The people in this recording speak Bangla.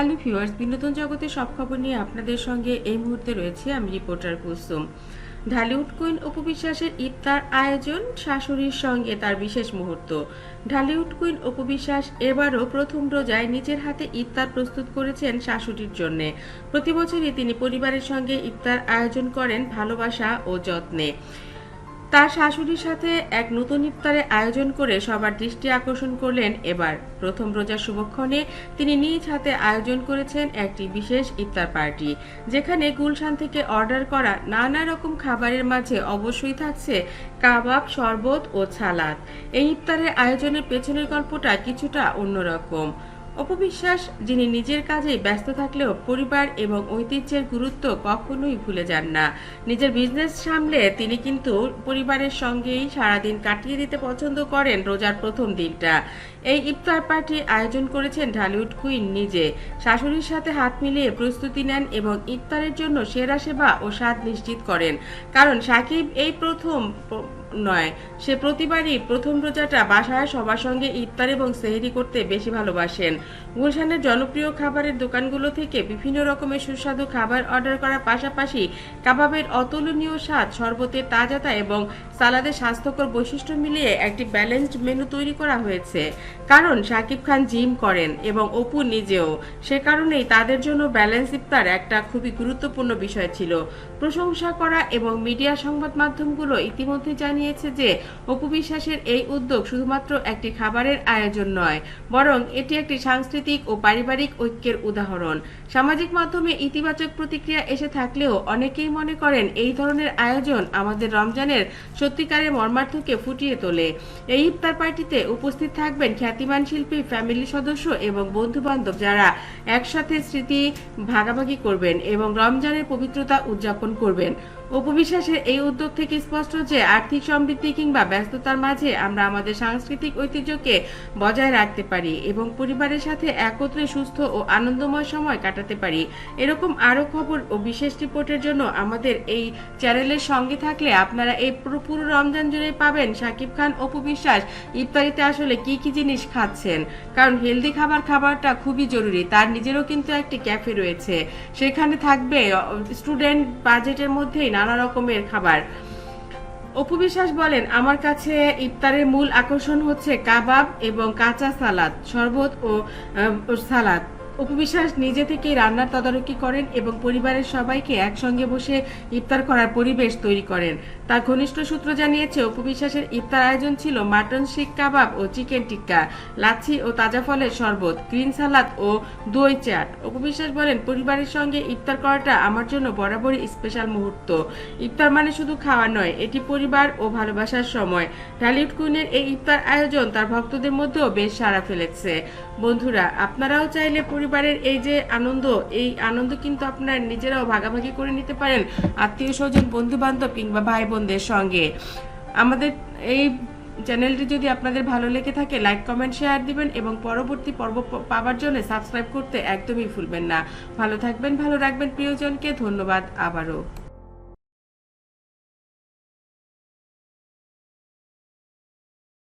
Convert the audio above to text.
হ্যালো ভিউয়ার্স, বিনোদন জগতের সব খবর নিয়ে আপনাদের সঙ্গে এই মুহূর্তে রয়েছে আমি রিপোর্টার কুসুম। ঢালিউড কুইন উপবিশ্বাসের ইফতার আয়োজন, শাশুড়ির সঙ্গে তার বিশেষ মুহূর্ত। ঢালিউড কুইন উপবিশ্বাস এবারও প্রথম রোজায় নিজের হাতে ইফতার প্রস্তুত করেছেন শাশুড়ির জন্য। প্রতি বছরই তিনি পরিবারের সঙ্গে ইফতার আয়োজন করেন ভালোবাসা ও যত্নে। তার শাশুড়ির সাথে এক নতুন ইফতারের আয়োজন করে সবার দৃষ্টি আকর্ষণ করলেন এবার। প্রথম রোজার শুভক্ষণে তিনি নিজ হাতে আয়োজন করেছেন একটি বিশেষ ইফতার পার্টি, যেখানে গুলশান থেকে অর্ডার করা নানা রকম খাবারের মাঝে অবশ্যই থাকছে কাবাব, শরবত ও ছালাদ। এই ইফতারের আয়োজনের পেছনের গল্পটা কিছুটা অন্যরকম। অপবিশ্বাস, যিনি নিজের কাজেই ব্যস্ত থাকলেও পরিবার এবং ঐতিহ্যের গুরুত্ব কখনোই ভুলে যান না। নিজের বিজনেস সামলে তিনি কিন্তু পরিবারের সঙ্গেই সারাদিন কাটিয়ে দিতে পছন্দ করেন রোজার প্রথম দিনটা। এই ইফতার পার্টি আয়োজন করেছেন ঢালিউড কুইন নিজে। শাশুড়ির সাথে হাত মিলিয়ে প্রস্তুতি নেন এবং ইফতারের জন্য সেরা সেবা ও স্বাদ নিশ্চিত করেন। কারণ সাকিব এই প্রথম নয়। সে প্রতিবারই প্রথম রোজাটা বাসায় সবার সঙ্গে ইফতার এবং সেহেরি করতে বেশি ভালোবাসেন। গুলশানের জনপ্রিয় খাবারের দোকানগুলো থেকে বিভিন্ন রকমের সুস্বাদু খাবার অর্ডার করার পাশাপাশি কাবাবের অতুলনীয় স্বাদ শরবতের তাজাতা এবং সালাদের স্বাস্থ্যকর বৈশিষ্ট্য মিলিয়ে একটি ব্যালেন্সড মেনু তৈরি করা হয়েছে। কারণ শাকিব খান জিম করেন এবং অপু নিজেও। সে কারণেই তাদের জন্য ব্যালেন্স ইফতার একটা খুবই গুরুত্বপূর্ণ বিষয় ছিল। প্রশংসা করা এবং মিডিয়া সংবাদ মাধ্যমগুলো ইতিমধ্যে জানিয়েছে যে, অপু বিশ্বাসের এই উদ্যোগ শুধুমাত্র একটি খাবারের আয়োজন নয়, বরং এটি একটি সাংস্কৃতিক ও পারিবারিক ঐক্যের উদাহরণ। সামাজিক মাধ্যমে ইতিবাচক প্রতিক্রিয়া এসে থাকলেও অনেকেই মনে করেন এই ধরনের আয়োজন আমাদের রমজানের সত্যিকারের মর্মার্থকে ফুটিয়ে তোলে। এই ইফতার পার্টিতে উপস্থিত থাকবেন খ্যাতিমান শিল্পী, ফ্যামিলি সদস্য এবং বন্ধু বান্ধব যারা একসাথে স্মৃতি ভাগাভাগি করবেন এবং রমজানের পবিত্রতা উদযাপন করবেন। উপবিশ্বাসের এই উদ্যোগ থেকে স্পষ্ট যে আর্থিক সমৃদ্ধি কিংবা ব্যস্ততার মাঝে আমরা আমাদের সাংস্কৃতিক ঐতিহ্যকে বজায় রাখতে পারি এবং পরিবারের সাথে একত্রে সুস্থ ও আনন্দময় সময় কাটাতে পারি। এরকম আরও খবর ও বিশেষ রিপোর্টের জন্য আমাদের এই চ্যানেলের সঙ্গে থাকলে আপনারা এই পুরো পুরো রমজান জুড়ে পাবেন শাকিব খান অপু বিশ্বাস ইফতারিতে আসলে কি কি জিনিস খাচ্ছেন? কারণ হেলদি খাবার খাবারটা খুবই জরুরি, তার নিজেরও কিন্তু একটি ক্যাফে রয়েছে। সেখানে থাকবে স্টুডেন্ট বাজেটের মধ্যেই নানা রকমের খাবার। অপু বিশ্বাস বলেন, আমার কাছে ইফতারের মূল আকর্ষণ হচ্ছে কাবাব এবং কাঁচা সালাদ, শরবত ও সালাদ। অপু বিশ্বাস নিজে থেকেই রান্নার তদারকি করেন এবং পরিবারের সবাইকে একসঙ্গে বসে ইফতার করার পরিবেশ তৈরি করেন। তার ঘনিষ্ঠ সূত্র জানিয়েছে, অপু বিশ্বাসের ইফতার আয়োজন ছিল মাটন শিক কাবাব ও চিকেন টিক্কা, লাচ্ছি ও তাজা ফলের শরবত, গ্রিন সালাদ ও দই চাট। অপু বিশ্বাস বলেন, পরিবারের সঙ্গে ইফতার করাটা আমার জন্য বরাবরই স্পেশাল মুহূর্ত। ইফতার মানে শুধু খাওয়া নয়, এটি পরিবার ও ভালোবাসার সময়। ঢালিউড কুইনের এই ইফতার আয়োজন তার ভক্তদের মধ্যেও বেশ সাড়া ফেলেছে। বন্ধুরা, আপনারাও চাইলে পরিবারের এই যে আনন্দ, এই আনন্দ কিন্তু আপনার নিজেরাও ভাগাভাগি করে নিতে পারেন আত্মীয় স্বজন বন্ধু বান্ধব কিংবা ভাই বোনদের সঙ্গে। আমাদের এই চ্যানেলটি যদি আপনাদের ভালো লেগে থাকে, লাইক, কমেন্ট, শেয়ার দিবেন এবং পরবর্তী পর্ব পাওয়ার জন্য সাবস্ক্রাইব করতে একদমই ভুলবেন না। ভালো থাকবেন, ভালো রাখবেন প্রিয়জনকে। ধন্যবাদ আবারও।